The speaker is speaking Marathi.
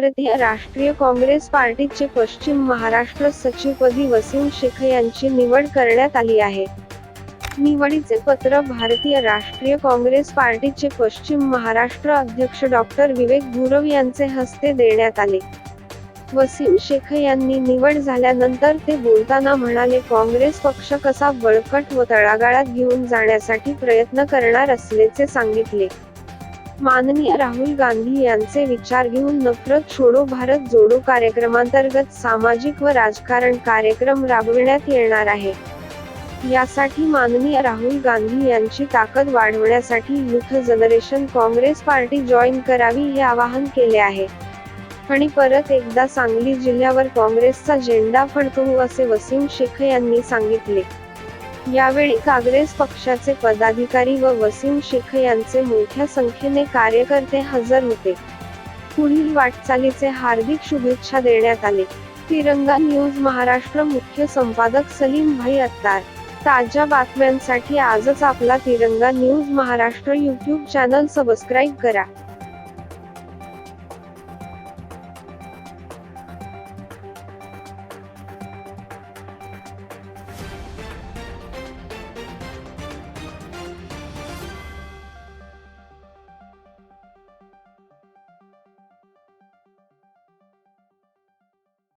भारतीय राष्ट्रीय काँग्रेस पार्टीचे पश्चिम महाराष्ट्र सचिवपदी वसीम शेख यांची निवड करण्यात आली आहे. निवडीचे पत्र भारतीय राष्ट्रीय काँग्रेस पार्टीचे पश्चिम महाराष्ट्र अध्यक्ष डॉक्टर विवेक गुरव यांचे हस्ते देण्यात आले. वसीम शेख यांनी निवड झाल्यानंतर ते बोलताना म्हणाले काँग्रेस पक्ष कसा बळकट व तळागाळात घेऊन जाण्यासाठी प्रयत्न करणार असल्याचे सांगितले. माननीय राहुल गांधी यांचे विचार घेऊन नफरत छोडो भारत जोडो कार्यक्रमांतर्गत सामाजिक व राजकारण कार्यक्रम राबविण्यात येणार आहे. यासाठी माननीय राहुल गांधी यांची ताकद वाढवण्यासाठी youth generation Congress party join करावी हे आवाहन केले आहे. आणि परत एकदा सांगली जिल्ह्यावर काँग्रेसचा झेंडा फडकवू असे वसीम शेख यांनी सांगितले. यावेळी काँग्रेस पक्षाचे पदाधिकारी व वसीम शेख यांचे मोठ्या संख्येने कार्यकर्ते हजर होते. पुढील वाटचालीचे हार्दिक शुभेच्छा देण्यात आले. तिरंगा न्यूज महाराष्ट्र मुख्य संपादक सलीम भाई अत्तार. ताज्या बातम्यांसाठी आजच आपला Tiranga news Maharashtra YouTube channel subscribe करा.